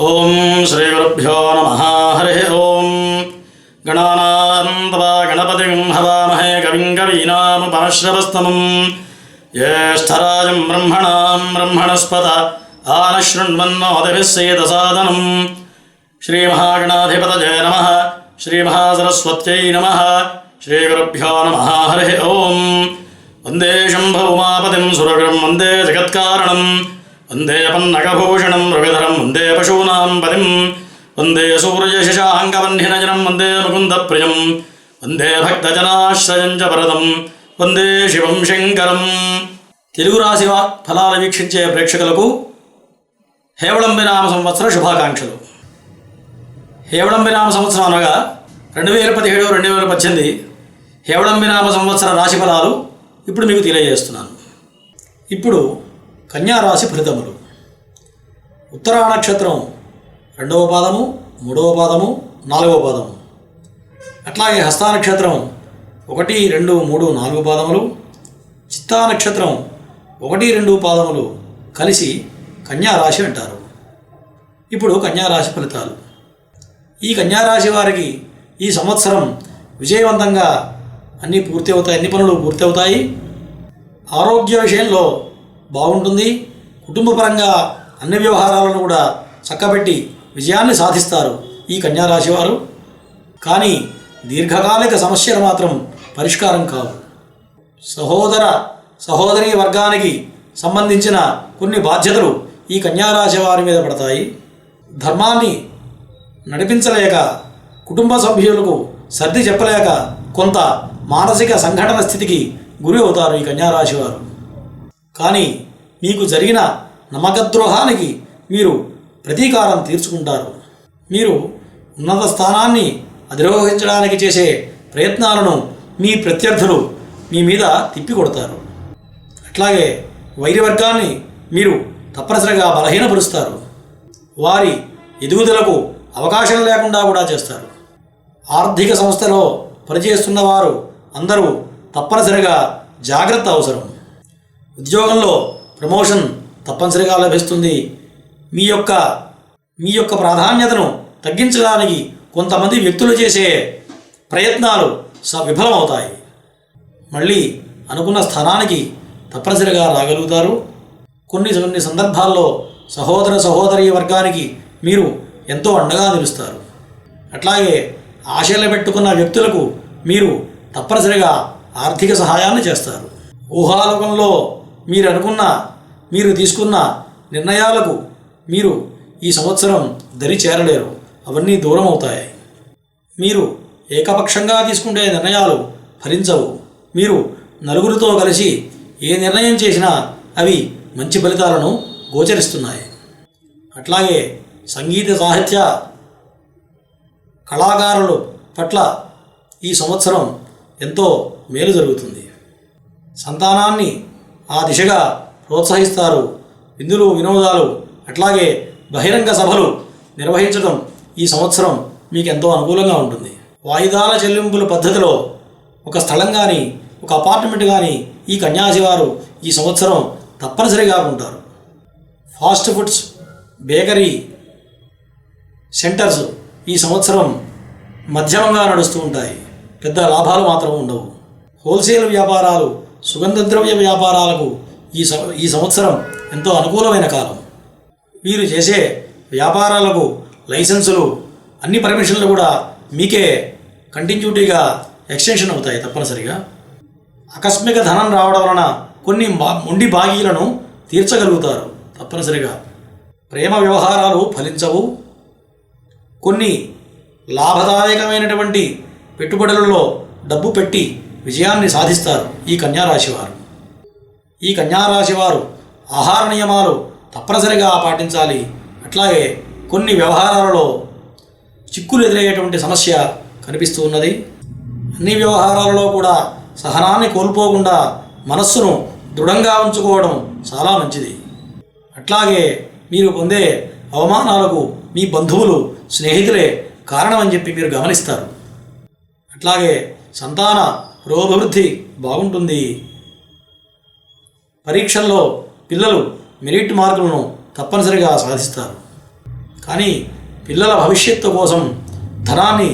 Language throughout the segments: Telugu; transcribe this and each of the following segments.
ஓம் ஸ்ரீ குருப்பியோ நம. ஹரே ஓம். கணானாந்தவா கணபதிம் ஹவாமஹே கவிம் கவீனாம் பரஸ்ரவஸ்தமம் ஜேஷ்டராஜம் பிரம்மணாம் பிரம்மணஸ்பத ஆனஸ்ருண்வன்னோதிபிசேதசாதனம் ஸ்ரீமஹாகணாதிபதஜே நம ஸ்ரீமஹாசரஸ்வத்யை நம ஸ்ரீகுருப்பியோ நம ஹரே ஓம் வந்தே சம்பவுமாபதிம் சுரகம் வந்தே ஜெகத்காரணம் వందే పన్నగభూషణం రవిధరం వందే పశూనాం పదిం వందే సూర్యశశాంగవన్నినజనం వందే ముకుందప్రియం వందే భక్తజనాశ్రయం చ వందే శివం శంకరం తెలుగు రాశి ఫలాలు వీక్షించే ప్రేక్షకులకు హేవళంబినామ సంవత్సర శుభాకాంక్షలు. హేవళంబినామ సంవత్సరం అనగా రెండు వేల పదిహేడు రెండు వేల పద్దెనిమిది హేవళంబినామ సంవత్సర రాశి ఫలాలు ఇప్పుడు మీకు తెలియజేస్తున్నాను. ఇప్పుడు కన్యారాశి ఫలితములు. ఉత్తరా నక్షత్రం రెండవ పాదము మూడవ పాదము నాలుగవ పాదము. అట్లాగే హస్తా నక్షత్రం ఒకటి రెండు మూడు నాలుగు పాదములు చిత్తా నక్షత్రం ఒకటి రెండు పాదములు కలిసి కన్యారాశి అంటారు. ఇప్పుడు కన్యారాశి ఫలితాలు. ఈ కన్యారాశి వారికి ఈ సంవత్సరం విజయవంతంగా అన్నీ పూర్తి అవుతాయి అన్ని పనులు పూర్తి అవుతాయి ఆరోగ్య విషయంలో బాగుంటుంది. కుటుంబపరంగా అన్ని వ్యవహారాలను కూడా చక్కబెట్టి విజయాన్ని సాధిస్తారు ఈ కన్యారాశి వారు కానీ దీర్ఘకాలిక సమస్యలు మాత్రం పరిష్కారం కావు. సహోదర సహోదరి వర్గానికి సంబంధించిన కొన్ని బాధ్యతలు ఈ కన్యారాశి వారి మీద పడతాయి. ధర్మాన్ని నడిపించలేక కుటుంబ సభ్యులకు సర్ది చెప్పలేక కొంత మానసిక సంఘటన స్థితికి గురి అవుతారు ఈ కన్యారాశి వారు కానీ మీకు జరిగిన నమ్మకద్రోహానికి మీరు ప్రతీకారం తీర్చుకుంటారు. మీరు ఉన్నత స్థానాన్ని అధిరోహించడానికి చేసే ప్రయత్నాలను మీ ప్రత్యర్థులు మీ మీద తిప్పికొడతారు. అట్లాగే వైరవర్గాన్ని మీరు తప్పనిసరిగా బలహీనపరుస్తారు. వారి ఎదుగుదలకు అవకాశం లేకుండా కూడా చేస్తారు. ఆర్థిక సంస్థలో పనిచేస్తున్న వారు అందరూ తప్పనిసరిగా జాగ్రత్త అవసరం. ఉద్యోగంలో ప్రమోషన్ తప్పనిసరిగా లభిస్తుంది. మీ యొక్క మీ యొక్క ప్రాధాన్యతను తగ్గించడానికి కొంతమంది వ్యక్తులు చేసే ప్రయత్నాలు స విఫలమవుతాయి మళ్ళీ అనుకున్న స్థానానికి తప్పనిసరిగా రాగలుగుతారు. కొన్ని కొన్ని సందర్భాల్లో సహోదర సహోదరి వర్గానికి మీరు ఎంతో అండగా నిలుస్తారు. అట్లాగే ఆశలు పెట్టుకున్న వ్యక్తులకు మీరు తప్పనిసరిగా ఆర్థిక సహాయాన్ని చేస్తారు. ఊహాలోకంలో మీరు అనుకున్న మీరు తీసుకున్న నిర్ణయాలకు మీరు ఈ సంవత్సరం దరి చేరలేరు. అవన్నీ దూరం అవుతాయి మీరు ఏకపక్షంగా తీసుకునే నిర్ణయాలు ఫలించవు. మీరు నలుగురితో కలిసి ఏ నిర్ణయం చేసినా అవి మంచి ఫలితాలను గోచరిస్తున్నాయి. అట్లాగే సంగీత సాహిత్య కళాకారులు పట్ల ఈ సంవత్సరం ఎంతో మేలు జరుగుతుంది. సంతానాన్ని ఆ దిశగా ప్రోత్సహిస్తారు. విందులు వినోదాలు అట్లాగే బహిరంగ సభలు నిర్వహించడం ఈ సంవత్సరం మీకు ఎంతో అనుకూలంగా ఉంటుంది. వాయిదాల చెల్లింపుల పద్ధతిలో ఒక స్థలం కానీ ఒక అపార్ట్మెంట్ కానీ ఈ కన్యాశివారు ఈ సంవత్సరం తప్పనిసరిగా ఉంటారు. ఫాస్ట్ ఫుడ్స్ బేకరీ సెంటర్స్ ఈ సంవత్సరం మధ్యమంగా నడుస్తూ ఉంటాయి. పెద్ద లాభాలు మాత్రం ఉండవు. హోల్సేల్ వ్యాపారాలు సుగంధ ద్రవ్య వ్యాపారాలకు ఈ సం ఈ సంవత్సరం ఎంతో అనుకూలమైన కాలం. మీరు చేసే వ్యాపారాలకు లైసెన్సులు అన్ని పర్మిషన్లు కూడా మీకే కంటిన్యూటీగా ఎక్స్టెన్షన్ అవుతాయి తప్పనిసరిగా. ఆకస్మిక ధనం రావడం వలన కొన్ని బా- మొండి బాగీలను తీర్చగలుగుతారు తప్పనిసరిగా. ప్రేమ వ్యవహారాలు ఫలించవు. కొన్ని లాభదాయకమైనటువంటి పెట్టుబడులలో డబ్బు పెట్టి విజయాన్ని సాధిస్తారు ఈ కన్యారాశి వారు ఈ కన్యారాశి వారు ఆహార నియమాలు తప్పనిసరిగా పాటించాలి. అట్లాగే కొన్ని వ్యవహారాలలో చిక్కులు ఎదురయ్యేటువంటి సమస్య కనిపిస్తూ ఉన్నది. అన్ని వ్యవహారాలలో కూడా సహనాన్ని కోల్పోకుండా మనస్సును దృఢంగా ఉంచుకోవడం చాలా మంచిది. అట్లాగే మీరు పొందే అవమానాలకు మీ బంధువులు స్నేహితులే కారణమని చెప్పి మీరు గమనిస్తారు. అట్లాగే సంతాన పురోభివృద్ధి బాగుంటుంది. పరీక్షల్లో పిల్లలు మెరిట్ మార్కులను తప్పనిసరిగా సాధిస్తారు. కానీ పిల్లల భవిష్యత్తు కోసం ధనాన్ని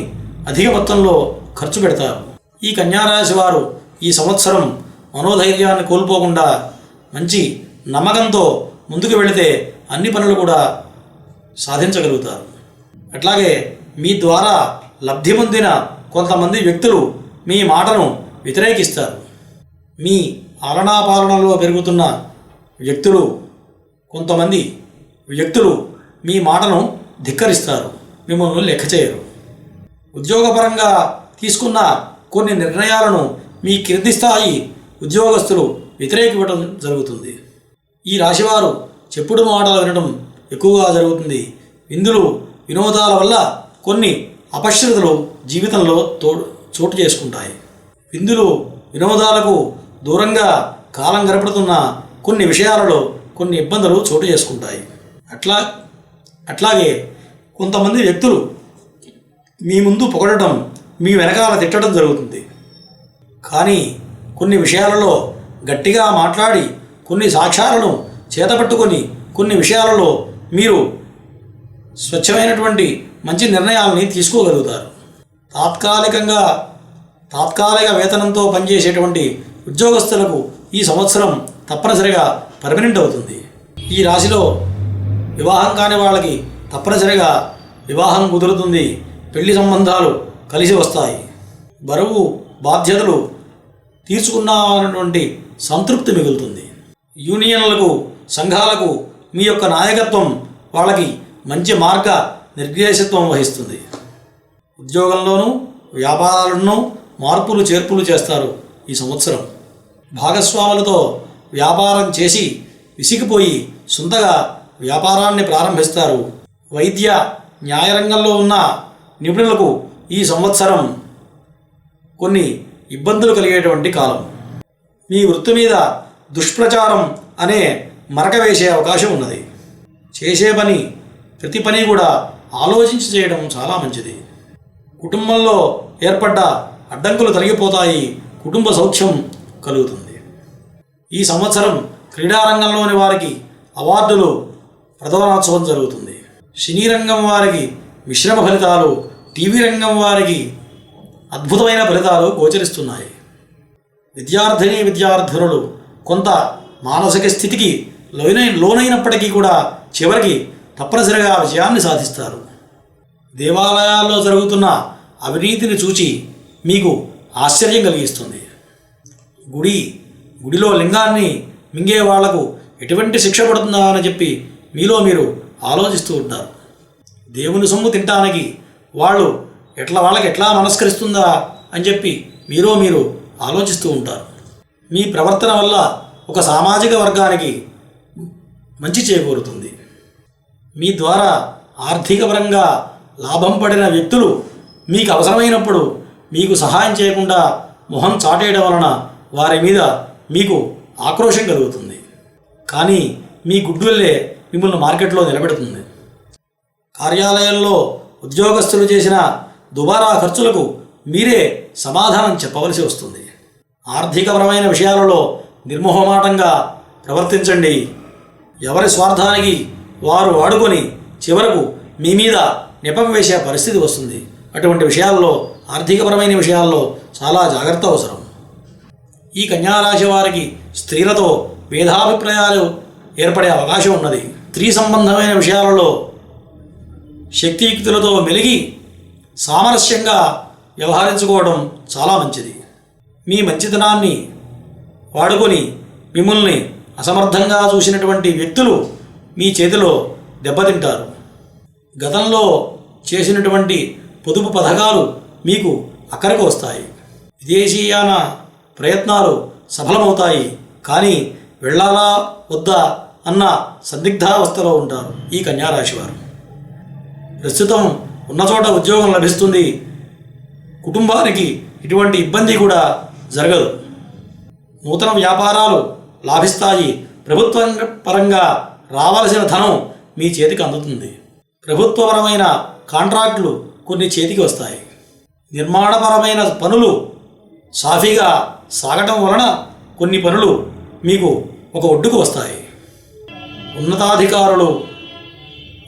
అధిక మొత్తంలో ఖర్చు పెడతారు. ఈ కన్యారాశి వారు ఈ సంవత్సరం మనోధైర్యాన్ని కోల్పోకుండా మంచి నమ్మకంతో ముందుకు వెళితే అన్ని పనులు కూడా సాధించగలుగుతారు. అట్లాగే మీ ద్వారా లబ్ధి పొందిన కొంతమంది వ్యక్తులు మీ మాటను వ్యతిరేకిస్తారు. మీ ఆలనాపాలనలో పెరుగుతున్న వ్యక్తులు కొంతమంది వ్యక్తులు మీ మాటను ధిక్కరిస్తారు మిమ్మల్ని లెక్క చేయరు. ఉద్యోగపరంగా తీసుకున్న కొన్ని నిర్ణయాలను మీ కింది స్థాయి ఉద్యోగస్తులు వ్యతిరేకివ్వడం జరుగుతుంది. ఈ రాశివారు చెప్పుడు మాటలు వినడం ఎక్కువగా జరుగుతుంది. ఇందులో వినోదాల వల్ల కొన్ని అపశ్రతలు జీవితంలో తోడు చోటు చేసుకుంటాయి. విందులు వినోదాలకు దూరంగా కాలం గడపడుతున్న కొన్ని విషయాలలో కొన్ని ఇబ్బందులు చోటు చేసుకుంటాయి. అట్లా అట్లాగే కొంతమంది వ్యక్తులు మీ ముందు పొగడటం మీ వెనకాల తిట్టడం జరుగుతుంది. కానీ కొన్ని విషయాలలో గట్టిగా మాట్లాడి కొన్ని సాక్ష్యాలను చేతపట్టుకొని కొన్ని విషయాలలో మీరు స్వచ్ఛమైనటువంటి మంచి నిర్ణయాలని తీసుకోగలుగుతారు. తాత్కాలికంగా తాత్కాలిక వేతనంతో పనిచేసేటువంటి ఉద్యోగస్తులకు ఈ సంవత్సరం తప్పనిసరిగా పర్మనెంట్ అవుతుంది. ఈ రాశిలో వివాహం కాని వాళ్ళకి తప్పనిసరిగా వివాహం కుదురుతుంది. పెళ్ళి సంబంధాలు కలిసి వస్తాయి. బరువు బాధ్యతలు తీర్చుకున్నామన్నటువంటి సంతృప్తి మిగులుతుంది. యూనియన్లకు సంఘాలకు మీ యొక్క నాయకత్వం వాళ్ళకి మంచి మార్గ నిర్దేశత్వం వహిస్తుంది. ఉద్యోగంలోనూ వ్యాపారాలను మార్పులు చేర్పులు చేస్తారు ఈ సంవత్సరం. భాగస్వాములతో వ్యాపారం చేసి విసిగిపోయి సొంతగా వ్యాపారాన్ని ప్రారంభిస్తారు. వైద్య న్యాయరంగంలో ఉన్న నిపుణులకు ఈ సంవత్సరం కొన్ని ఇబ్బందులు కలిగేటువంటి కాలం. మీ వృత్తి మీద దుష్ప్రచారం అనే మరక వేసే అవకాశం ఉన్నది. చేసే పని ప్రతి పని కూడా ఆలోచించి చేయడం చాలా మంచిది. కుటుంబంలో ఏర్పడ్డ అడ్డంకులు తొలగిపోతాయి కుటుంబ సౌఖ్యం కలుగుతుంది. ఈ సంవత్సరం క్రీడారంగంలోని వారికి అవార్డులు ప్రధానోత్సవం జరుగుతుంది. సినీ రంగం వారికి మిశ్రమ ఫలితాలు టీవీ రంగం వారికి అద్భుతమైన ఫలితాలు గోచరిస్తున్నాయి. విద్యార్థిని విద్యార్థినులు కొంత మానసిక స్థితికి లోనై లోనైనప్పటికీ కూడా చివరికి తప్పనిసరిగా విజయాన్ని సాధిస్తారు. దేవాలయాల్లో జరుగుతున్న అవినీతిని చూచి మీకు ఆశ్చర్యం కలిగిస్తుంది. గుడి గుడిలో లింగాన్ని మింగే వాళ్ళకు ఎటువంటి శిక్ష పడుతుందా అని చెప్పి మీలో మీరు ఆలోచిస్తూ ఉంటారు. దేవుని సొమ్ము తినటానికి వాళ్ళు ఎట్లా వాళ్ళకి ఎట్లా మనస్కరిస్తుందా అని చెప్పి మీరో మీరు ఆలోచిస్తూ ఉంటారు. మీ ప్రవర్తన వల్ల ఒక సామాజిక వర్గానికి మంచి చేకూరుతుంది. మీ ద్వారా ఆర్థికపరంగా లాభం పడిన వ్యక్తులు మీకు అవసరమైనప్పుడు మీకు సహాయం చేయకుండా మొహం చాటేయడం వలన వారి మీద మీకు ఆక్రోషం కలుగుతుంది. కానీ మీ గుడ్డువల్లే మిమ్మల్ని మార్కెట్లో నిలబెడుతుంది. కార్యాలయంలో ఉద్యోగస్తులు చేసిన దుబారా ఖర్చులకు మీరే సమాధానం చెప్పవలసి వస్తుంది. ఆర్థికపరమైన విషయాలలో నిర్మోహమాటంగా ప్రవర్తించండి. ఎవరి స్వార్థానికి వారు వాడుకొని చివరకు మీ మీద నిపం వేసే పరిస్థితి వస్తుంది. అటువంటి విషయాల్లో ఆర్థికపరమైన విషయాల్లో చాలా జాగ్రత్త అవసరం. ఈ కన్యారాశి వారికి స్త్రీలతో భేదాభిప్రాయాలు ఏర్పడే అవకాశం ఉన్నది. స్త్రీ సంబంధమైన విషయాలలో శక్తియుక్తులతో మెలిగి సామరస్యంగా వ్యవహరించుకోవడం చాలా మంచిది. మీ మంచితనాన్ని వాడుకొని మిమ్మల్ని అసమర్థంగా చూసినటువంటి వ్యక్తులు మీ చేతిలో దెబ్బతింటారు. గతంలో చేసినటువంటి పొదుపు పథకాలు మీకు అక్కడికి వస్తాయి. విదేశీయాన ప్రయత్నాలు సఫలమవుతాయి కానీ వెళ్ళాలా వద్దా అన్న సందిగ్ధావస్థలో ఉంటారు ఈ కన్యారాశి వారు. ప్రస్తుతం ఉన్న చోట ఉద్యోగం లభిస్తుంది కుటుంబానికి ఎటువంటి ఇబ్బంది కూడా జరగదు. నూతన వ్యాపారాలు లాభిస్తాయి ప్రభుత్వ పరంగా రావాల్సిన ధనం మీ చేతికి అందుతుంది. ప్రభుత్వపరమైన కాంట్రాక్టులు కొన్ని చేతికి వస్తాయి. నిర్మాణపరమైన పనులు సాఫీగా సాగటం వలన కొన్ని పనులు మీకు ఒక ఒడ్డుకు వస్తాయి. ఉన్నతాధికారులు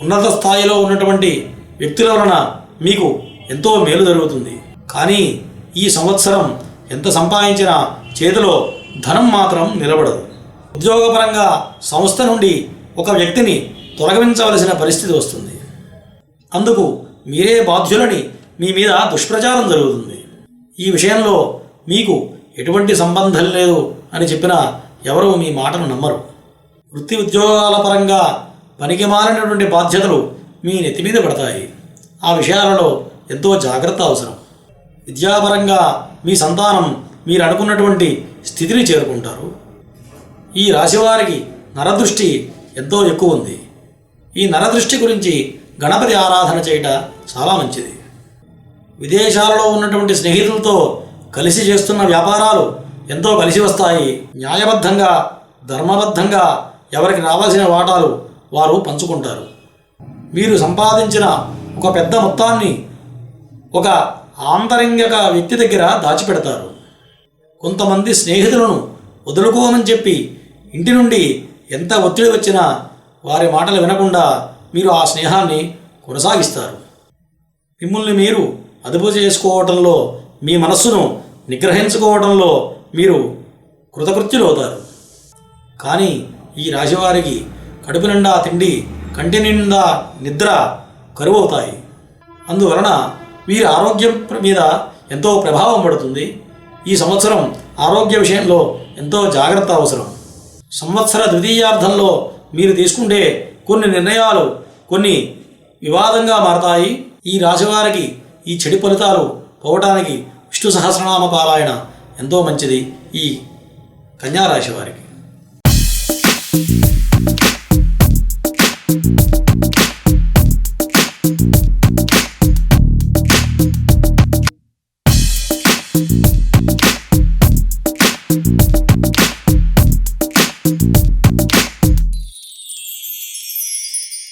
ఉన్నత స్థాయిలో ఉన్నటువంటి వ్యక్తుల వలన మీకు ఎంతో మేలు జరుగుతుంది. కానీ ఈ సంవత్సరం ఎంత సంపాదించినా చేతిలో ధనం మాత్రం నిలబడదు. ఉద్యోగపరంగా సంస్థ నుండి ఒక వ్యక్తిని తొలగించవలసిన పరిస్థితి వస్తుంది. అందుకు మీరే బాధ్యులని మీ మీద దుష్ప్రచారం జరుగుతుంది. ఈ విషయంలో మీకు ఎటువంటి సంబంధం లేదు అని చెప్పినా ఎవరూ మీ మాటను నమ్మరు. వృత్తి ఉద్యోగాల పరంగా పనికి మారినటువంటి బాధ్యతలు మీ నెత్తి మీద పడతాయి. ఆ విషయాలలో ఎంతో జాగ్రత్త అవసరం. విద్యాపరంగా మీ సంతానం మీరు అనుకున్నటువంటి స్థితిని చేరుకుంటారు. ఈ రాశివారికి నరదృష్టి ఎంతో ఎక్కువ ఉంది. ఈ నరదృష్టి గురించి గణపతి ఆరాధన చేయట చాలా మంచిది. విదేశాలలో ఉన్నటువంటి స్నేహితులతో కలిసి చేస్తున్న వ్యాపారాలు ఎంతో కలిసి వస్తాయి. న్యాయబద్ధంగా ధర్మబద్ధంగా ఎవరికి రావాల్సిన వాటాలు వారు పంచుకుంటారు. మీరు సంపాదించిన ఒక పెద్ద మొత్తాన్ని ఒక ఆంతరంగిక వ్యక్తి దగ్గర దాచిపెడతారు. కొంతమంది స్నేహితులను వదులుకోమని చెప్పి ఇంటి నుండి ఎంత ఒత్తిడి వచ్చినా వారి మాటలు వినకుండా మీరు ఆ స్నేహాన్ని కొనసాగిస్తారు. మిమ్మల్ని మీరు అదుపు చేసుకోవటంలో మీ మనస్సును నిగ్రహించుకోవడంలో మీరు కృతకృత్యులవుతారు కానీ ఈ రాశివారికి కడుపు నిండా తిండి కంటి నిండా నిద్ర కరువవుతాయి. అందువలన వీరి ఆరోగ్యం మీద ఎంతో ప్రభావం పడుతుంది. ఈ సంవత్సరం ఆరోగ్య విషయంలో ఎంతో జాగ్రత్త అవసరం. సంవత్సర ద్వితీయార్థంలో మీరు తీసుకుంటే కొన్ని నిర్ణయాలు కొన్ని వివాదంగా మారతాయి. ఈ రాశివారికి ఈ చెడు ఫలితాలు పోవటానికి విష్ణు సహస్రనామ పారాయణ ఎంతో మంచిది ఈ కన్యారాశి వారికి